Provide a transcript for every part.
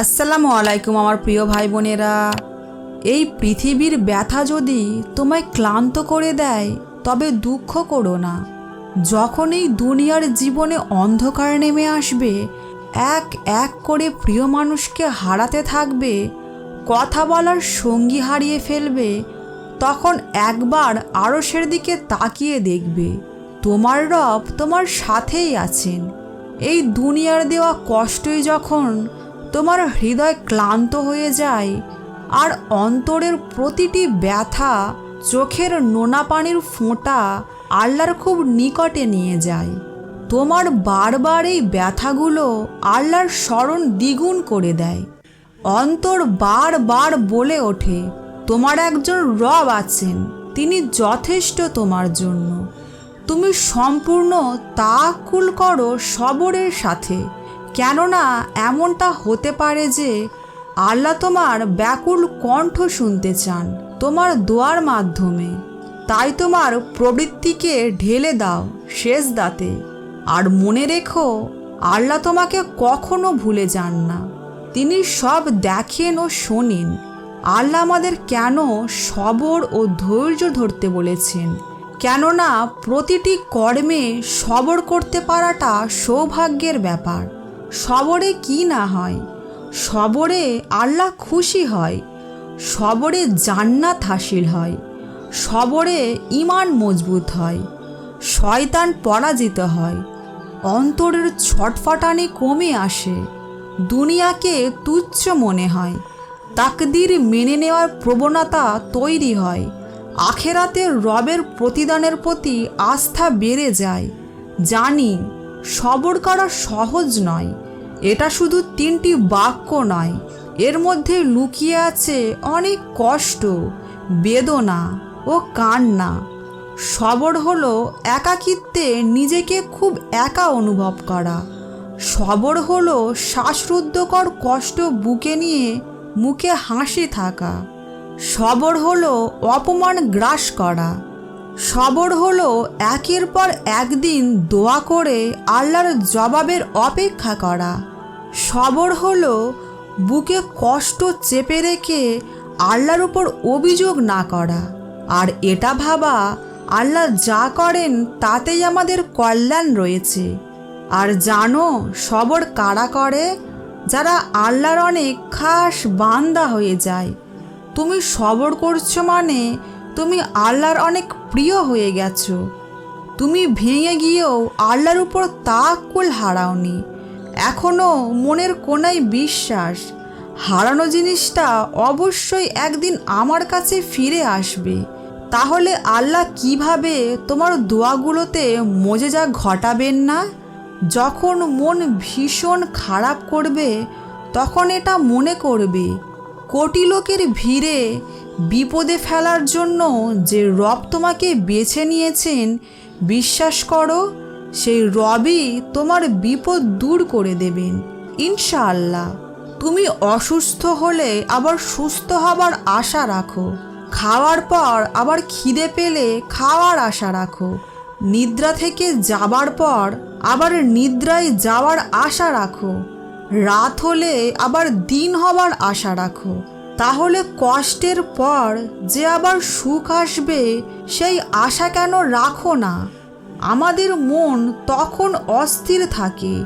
আসসালামু আলাইকুম আমার প্রিয় ভাই বোনেরা। এই পৃথিবীর ব্যথা যদি তোমায় ক্লান্ত করে দেয়, তবে দুঃখ করো না। যখন এই দুনিয়ার জীবনে অন্ধকার নেমে আসবে, এক এক করে প্রিয় মানুষকে হারাতে থাকবে, কথা বলার সঙ্গী হারিয়ে ফেলবে, তখন একবার আরসের দিকে তাকিয়ে দেখবে, তোমার রব তোমার সাথেই আছেন। এই দুনিয়ার দেওয়া কষ্টই যখন তোমার হৃদয় ক্লান্ত হয়ে যায় আর অন্তরের প্রতিটি ব্যথা চোখের নোনা পানির ফোঁটা আল্লাহর খুব নিকটে নিয়ে যায়। তোমার বারবার এই ব্যথাগুলো আল্লাহর স্মরণ দ্বিগুণ করে দেয়। অন্তর বারবার বলে ওঠে, তোমার একজন রব আছেন, তিনি যথেষ্ট তোমার জন্য। তুমি সম্পূর্ণ তাকুল করো সবরের সাথে। কেননা এমনটা হতে পারে যে আল্লাহ তোমার ব্যাকুল কণ্ঠ শুনতে চান, তোমার দোয়ার মাধ্যমে। তাই তোমার প্রবৃত্তিকে ঢেলে দাও শেষ দাতে আর মনে রেখো, আল্লাহ তোমাকে কখনো ভুলে যান না। তিনি সব দেখেন ও শোনেন। আল্লাহ আমাদের কেন সবর ও ধৈর্য ধরতে বলেছেন? কেননা প্রতিটি কর্মে সবর করতে পারাটা সৌভাগ্যের ব্যাপার। সবরে কি না হয়? সবরে আল্লাহ খুশি হয়। সবরে জান্নাত হাসিল হয়। সবরে ইমান মজবুত হয়। শয়তান পরাজিত হয়। অন্তরের ছটফটানি কমে আসে। দুনিয়াকে তুচ্ছ মনে হয়। তাকদির মেনে নেওয়ার প্রবণতা তৈরি হয়। আখেরাতে রবের প্রতিদানের প্রতি আস্থা বেড়ে যায়। জানি সবর করা সহজ নয়। এটা শুধু তিনটি বাক্য নয়। এর মধ্যে লুকিয়ে আছে অনেক কষ্ট, বেদনা ও কান্না। সবর হলো একাকিত্বে নিজেকে খুব একা অনুভব করা। সবর হলো শ্বাসরুদ্ধকর কষ্ট বুকে নিয়ে মুখে হাসি থাকা। সবর হলো অপমান গ্রাস করা। সবর হলো একের পর একদিন দোয়া করে আল্লাহর জবাবের অপেক্ষা করা। সবর হলো বুকে কষ্ট চেপে রেখে আল্লাহর উপর অভিযোগ না করা। আর এটা ভাবা, আল্লাহ যা করেন তাতেই আমাদের কল্যাণ রয়েছে। আর জানো, সবর কারা করে? যারা আল্লাহর অনেক খাস বান্দা হয়ে যায়। তুমি সবর করছ মানে তুমি আল্লাহর অনেক প্রিয় হয়ে গেছো। তুমি ভেঙে গিয়েও আল্লাহর উপর তাকুল হারাওনি। এখনও মনের কোনায় বিশ্বাস। হারানো জিনিসটা অবশ্যই একদিন আমার কাছে ফিরে আসবে। তাহলে আল্লাহ কীভাবে তোমার দোয়াগুলোতে মজেজা ঘটাবেন না? যখন মন ভীষণ খারাপ করবে, তখন এটা মনে করবে। কোটি লোকের ভিড়ে বিপদে ফেলার জন্য যে রব তোমাকে বেছে নিয়েছেন, বিশ্বাস করো, সেই রবই তোমার বিপদ দূর করে দেবেন, ইনশাআল্লাহ। তুমি অসুস্থ হলে আবার সুস্থ হবার আশা রাখো। খাওয়ার পর আবার খিদে পেলে খাওয়ার আশা রাখো। নিদ্রা থেকে যাবার পর আবার নিদ্রায় যাওয়ার আশা রাখো। রাত হলে আবার দিন হবার আশা রাখো। তাহলে কষ্টের পর যে আবার সুখ আসবে, সেই আশা কেন রাখো না? আমাদের মন তখন অস্থির থাকে।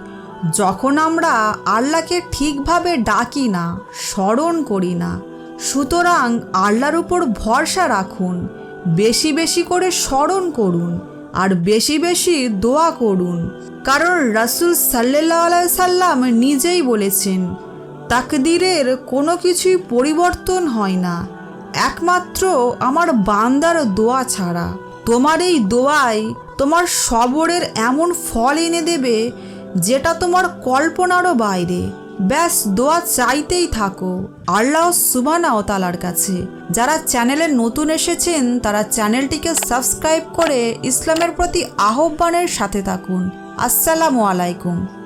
যখন আমরা আল্লাহকে ঠিকভাবে ডাকি না, স্মরণ করি না, সুতরাং আল্লাহর উপর ভরসা রাখুন, বেশি বেশি করে স্মরণ করুন, আর বেশি বেশি দোয়া করুন। কারণ রাসুল সাল্লাহ সাল্লাম নিজেই বলেছেন তাকদিরের কোনো কিছুই পরিবর্তন হয় না। একমাত্র আমার বান্দার দোয়া ছাড়া। তোমার এই দোয়ায় তোমার সবরের এমন ফল এনে দেবে, যেটা তোমার কল্পনারও বাইরে। ব্যাস, দোয়া চাইতেই থাকো। আল্লাহ সুবানা ও তালার কাছে। যারা চ্যানেলে নতুন এসেছেন, তারা চ্যানেলটিকে সাবস্ক্রাইব করে ইসলামের প্রতি আহ্বানের সাথে থাকুন। আসসালামু আলাইকুম।